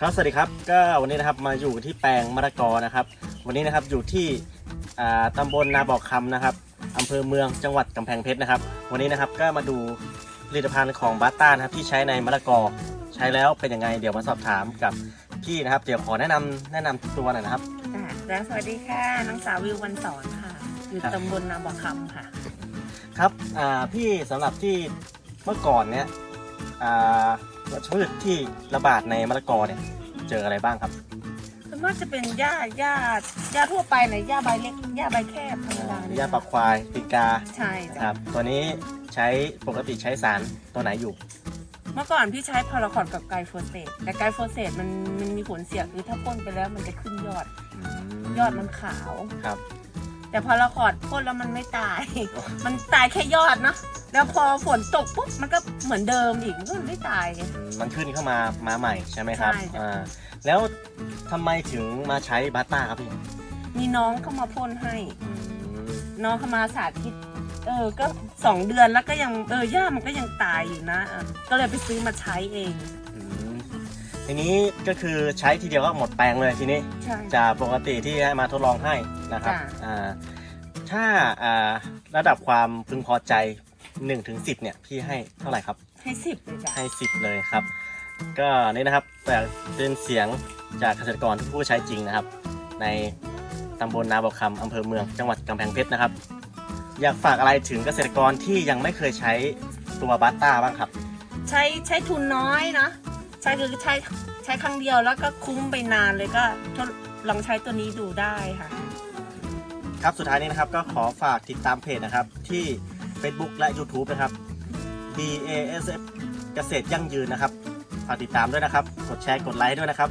ครับ สวัสดีครับ ก็วันนี้นะครับมาอยู่ที่แปลงมะละกอนะครับ วันนี้นะครับอยู่ที่อ่าตำบลนาบอกคำนะครับอำเภอเมืองจังหวัดกำแพงเพชรนะครับ วันนี้นะครับก็มาดูผลิตภัณฑ์ของบาต้านะครับที่ใช้ในมะละกอ ใช้แล้วเป็นยังไง เดี๋ยวมาสอบถามกับพี่นะครับ เดี๋ยวขอแนะนำแนะนำตัวหน่อยนะครับค่ะแล้วสวัสดีค่ะน้องสาววิววันสอนค่ะ อยู่ครับตำบลนาบ่อคำค่ะ ครับอ่าพี่สำหรับที่เมื่อก่อนเนี้ยอ่าวัช พืชที่ระบาดในมะละกอเนี่ยเจออะไรบ้างครับส่วนมากจะเป็นหญ้าหญ้าหญ้าทั่วไปนะหญ้าใบเล็กหญ้าใบแคบธรรมดาเนี่ยยาปักควายติกาใช่คจ้ะรับ ตัวนี้ใช้ปกติใช้สารตัวไหนอยู่ เมื่อก่อนพี่ใช้พาราคอดกับไกลโฟเสตแต่ไกลโฟเสตมันมันมีผลเสียคือถ้าพ่นไปแล้วมันจะขึ้นยอด ยอดมันขาว ครับ แต่พาราคอดพ่นแล้วมันไม่ตาย มันตายแค่ยอดเนาะแล้วพอฝนตกปุ๊บมันก็เหมือนเดิมอีกมันก็ไม่ตายไงมันขึ้นเข้ามามาใหม่ใช่ไหมครับใช่จ้ะ อ่าแล้วทำไมถึงมาใช้บัตต้าครับพี่มีน้องเข้ามาพ่นให้ อืมน้องเขามาสาธิต เออ ก็สองเดือนแล้วก็ยังเออย่ามันก็ยังตายอยู่นะเออก็เลยไปซื้อมาใช้เอง อืม ทีนี้ก็คือใช้ทีเดียวก็หมดแปลงเลยทีนี้ใช่ จากปกติที่ให้มาทดลองให้นะครับจ้ะ อ่าถ้าอ่าระดับความพึงพอใจ1ถึง10เนี่ยพี่ให้เท่าไหร่ครับ ให้สิบเลยจ้ะให้ 10 เลยครับ ก็นี่นะครับแต่เป็นเสียงจากเกษตรกรผู้ใช้จริงนะครับ ในตำบลนาบอกคำอำเภอเมืองจังหวัดกำแพงเพชรนะครับ อยากฝากอะไรถึงเกษตรกรที่ยังไม่เคยใช้ตัวบัตต้าบ้างครับ ใช้ใช้ทุนน้อยนะ ใช้คือใช้ใช้ครั้งเดียวแล้วก็คุ้มไปนานเลยก็ทดลองใช้ตัวนี้ดูได้ค่ะ ครับสุดท้ายนี้นะครับก็ขอฝากติดตามเพจนะครับ ที่ Facebook และ YouTube นะครับ BASF เกษตรยั่งยืนนะครับ ฝากติดตามด้วยนะครับ กดแชร์กดไลค์ด้วยนะครับ